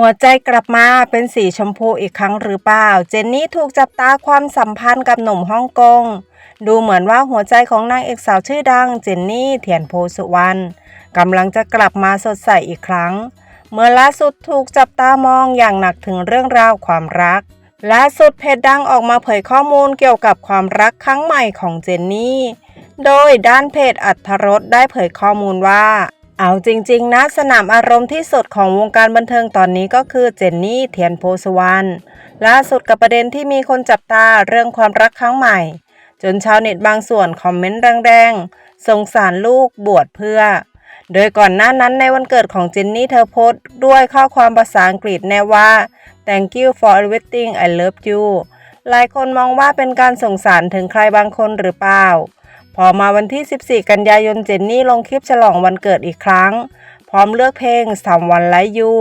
หัวใจกลับมาเป็นสีชมพูอีกครั้งหรือเปล่า เจนนี่ถูกจับตาความสัมพันธ์กับหนุ่มฮ่องกง ดูเหมือนว่าหัวใจของนางเอกสาวชื่อดัง เจนนี่เทียนโพสุวรรณกำลังจะกลับมาสดใสอีกครั้ง เมื่อล่าสุดถูกจับตามองอย่างหนักถึงเรื่องราวความรักล่าสุดเพจดังออกมาเผยข้อมูลเกี่ยวกับความรักครั้งใหม่ของเจนนี่ โดยด้านเพจอัธรสได้เผยข้อมูลว่า เอาจริง ๆ นะ สนามอารมณ์ที่สุดของวงการบันเทิงตอนนี้ก็คือเจนนี่เทียนโพสวรรณล่าสุดกับประเด็นที่มีคนจับตาเรื่องความรักครั้งใหม่ จนชาวเน็ตบางส่วนคอมเมนต์แรงๆสงสารลูกบวชเพื่อ โดยก่อนหน้านั้นในวันเกิดของเจนนี่เธอโพสต์ด้วยข้อความภาษาอังกฤษแน่ว่า thank you for everything I love you หลายคนมองว่าเป็นการสงสารถึงใครบางคนหรือเปล่า พอมาวันที่ 14 กันยายนเจนนี่ลงคลิปฉลองวันเกิดอีกครั้ง พร้อมเลือกเพลงสามวันไลยู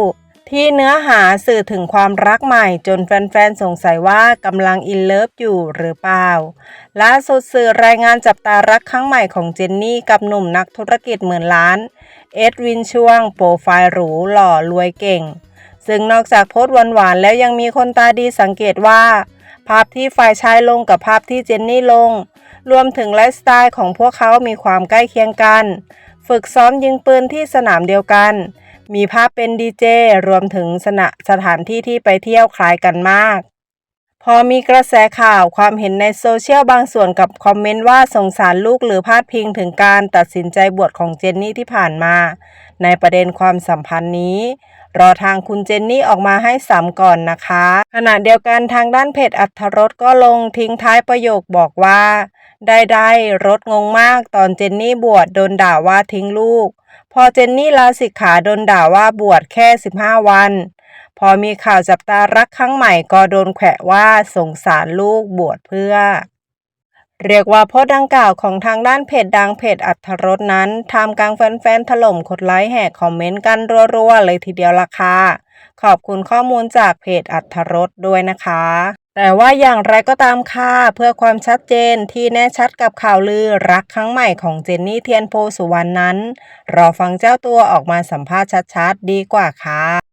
ที่เนื้อหาสื่อถึงความรักใหม่จนแฟนๆ สงสัยว่ากำลังอินเลิฟอยู่หรือเปล่า ล่าสุดสื่อรายงานจับตารักครั้งใหม่ของเจนนี่กับหนุ่มนักธุรกิจหมื่นล้าน เอ็ดวินช่วง โปรไฟล์หรูหล่อรวยเก่ง ซึ่งนอกจากโพสต์หวานๆ แล้วยังมีคนตาดีสังเกตว่า ภาพที่ฝ่ายชายลงกับภาพที่เจนนี่ลง รวมถึงไลฟ์สไตล์ของพวกเขามีความใกล้เคียงกัน ฝึกซ้อมยิงปืนที่สนามเดียวกัน มีภาพเป็นดีเจรวมถึงสนะสถานที่ที่ไปเที่ยวคล้ายกันมาก พอมีกระแสข่าวความเห็นในโซเชียลบางส่วนกับคอมเมนต์ว่าสงสารลูกหรือพาดพิงถึงการตัดสินใจบวชของเจนนี่ที่ผ่านมา ในประเด็นความสัมพันธ์นี้ รอทางคุณเจนนี่ออกมาให้สามก่อนนะคะ ขณะเดียวกันทางด้านเพจอัธรสก็ลงทิ้งท้ายประโยคบอกว่า ได้ได้รถงงมากตอนเจนนี่บวชโดนด่าว่าทิ้งลูก พอเจนนี่ลาสิกขาโดนด่าว่าบวชแค่ 15 วัน พอมีข่าวจับตารักครั้งใหม่ก็โดนแขวะว่าสงสารลูกบวชเพื่อ เรียกว่าโพสต์ดังกล่าวของทางด้านเพจดังเพจอัธรสนั้นทำกลางแฟนๆถล่มกดไลค์แหกคอมเมนต์กันรัวๆ เลยทีเดียวล่ะค่ะขอบคุณข้อมูลจากเพจอัธรสด้วยนะคะ แต่ว่าอย่างไรก็ตามค่ะ เพื่อความชัดเจนที่แน่ชัดกับข่าวลือรักครั้งใหม่ของเจนนี่เทียนโพสุวรรณนั้น รอฟังเจ้าตัวออกมาสัมภาษณ์ชัดๆ ดีกว่าค่ะ